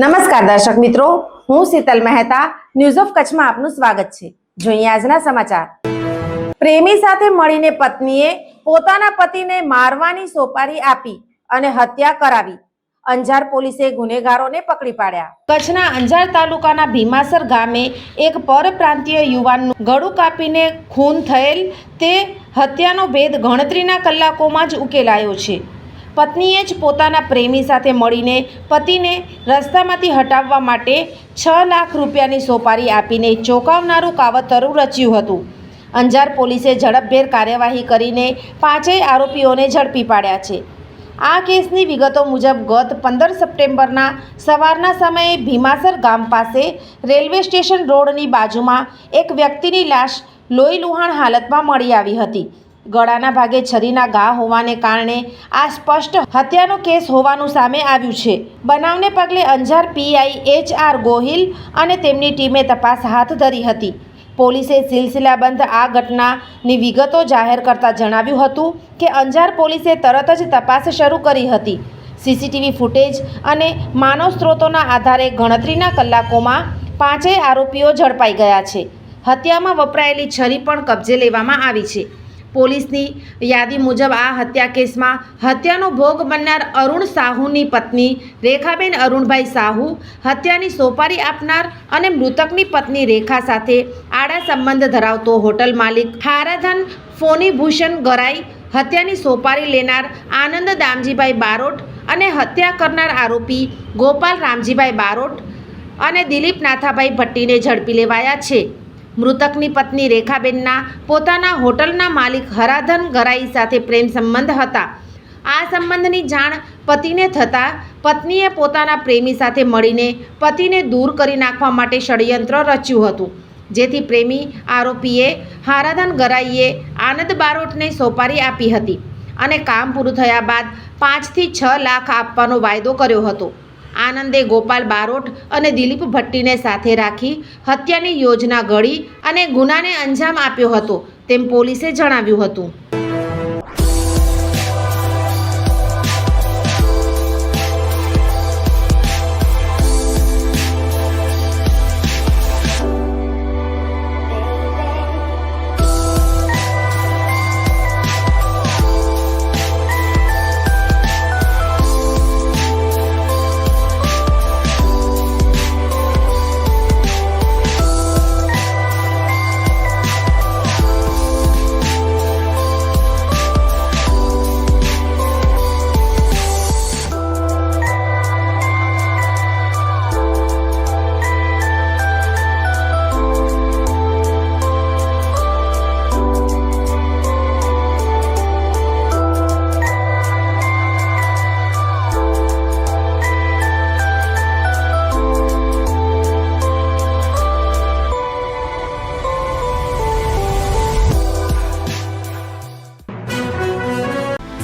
નમસ્કાર દર્શક મિત્રો, હું શીતલ મહેતા ન્યૂઝ ઓફ કચ્છમાં આપનું સ્વાગત છે. જોઈએ આજના સમાચાર. પ્રેમી સાથે મળીને પત્નીએ પોતાના પતિને મારવાની સોપારી આપી અને હત્યા કરાવી. અંજાર પોલીસે ગુનેગારોને પકડી પાડ્યા. કચ્છના અંજાર તાલુકાના ભીમાસર ગામે એક પરપ્રાંતીય યુવાનનું ગળું કાપીને ખૂન થયેલ તે હત્યાનો ભેદ ગણતરીના કલાકોમાં જ ઉકેલાયો છે. પત્નીએ જ પોતાના પ્રેમી સાથે મળીને પતિને રસ્તામાંથી હટાવવા માટે છ લાખ રૂપિયાની સોપારી આપીને ચોંકાવનારું કાવતરું રચ્યું હતું. અંજાર પોલીસે ઝડપભેર કાર્યવાહી કરીને પાંચેય આરોપીઓને ઝડપી પાડ્યા છે. આ કેસની વિગતો મુજબ ગત પંદર સપ્ટેમ્બરના સવારના સમયે ભીમાસર ગામ પાસે રેલવે સ્ટેશન રોડની બાજુમાં એક વ્યક્તિની લાશ લોહી લુહાણ હાલતમાં મળી આવી હતી. ગળાના ભાગે છરીના ઘા હોવાને કારણે આ સ્પષ્ટ હત્યાનો કેસ હોવાનું સામે આવ્યું છે. બનાવને પગલે Anjar PI H R Gohil અને તેમની ટીમે તપાસ હાથ ધરી હતી. પોલીસે સિલસિલાબંધ આ ઘટનાની વિગતો જાહેર કરતા જણાવ્યું હતું કે અંજાર પોલીસે તરત જ તપાસ શરૂ કરી હતી. સીસીટીવી ફૂટેજ અને માનવ સ્ત્રોતોના આધારે ગણતરીના કલાકોમાં પાંચેય આરોપીઓ ઝડપાઈ ગયા છે. હત્યામાં વપરાયેલી છરી પણ કબજે લેવામાં આવી છે. પોલીસની યાદી મુજબ આ હત્યા કેસમાં હત્યાનો ભોગ બનનાર અરુણ સાહુની પત્ની રેખાબેન અરુણભાઈ સાહુ, હત્યાની સોપારી આપનાર અને મૃતકની પત્ની રેખા સાથે આડા સંબંધ ધરાવતો હોટલ માલિક હારાધન ફોનીભૂષણ ગરાઈ, હત્યાની સોપારી લેનાર આનંદ દામજીભાઈ બારોટ અને હત્યા કરનાર આરોપી ગોપાલ રામજીભાઈ બારોટ અને દિલીપ નાથાભાઈ ભટ્ટીને ઝડપી લેવાયા છે. મૃતકની પત્ની રેખાબેનના પોતાના હોટલના માલિક હરાધન ગરાઈ સાથે પ્રેમ સંબંધ હતા. આ સંબંધની જાણ પતિને થતાં પત્નીએ પોતાના પ્રેમી સાથે મળીને પતિને દૂર કરી નાખવા માટે ષડયંત્ર રચ્યું હતું. જેથી પ્રેમી આરોપીએ હારાધન ગરાઈએ આનંદ બારોટને સોપારી આપી હતી અને કામ પૂરું થયા બાદ પાંચથી છ લાખ આપવાનો વાયદો કર્યો હતો. આનંદે ગોપાલ બારોટ અને દિલીપ ભટ્ટીને સાથે રાખી હત્યાની યોજના ઘડી અને ગુનાને અંજામ આપ્યો હતો, તેમ પોલીસે જણાવ્યું હતું.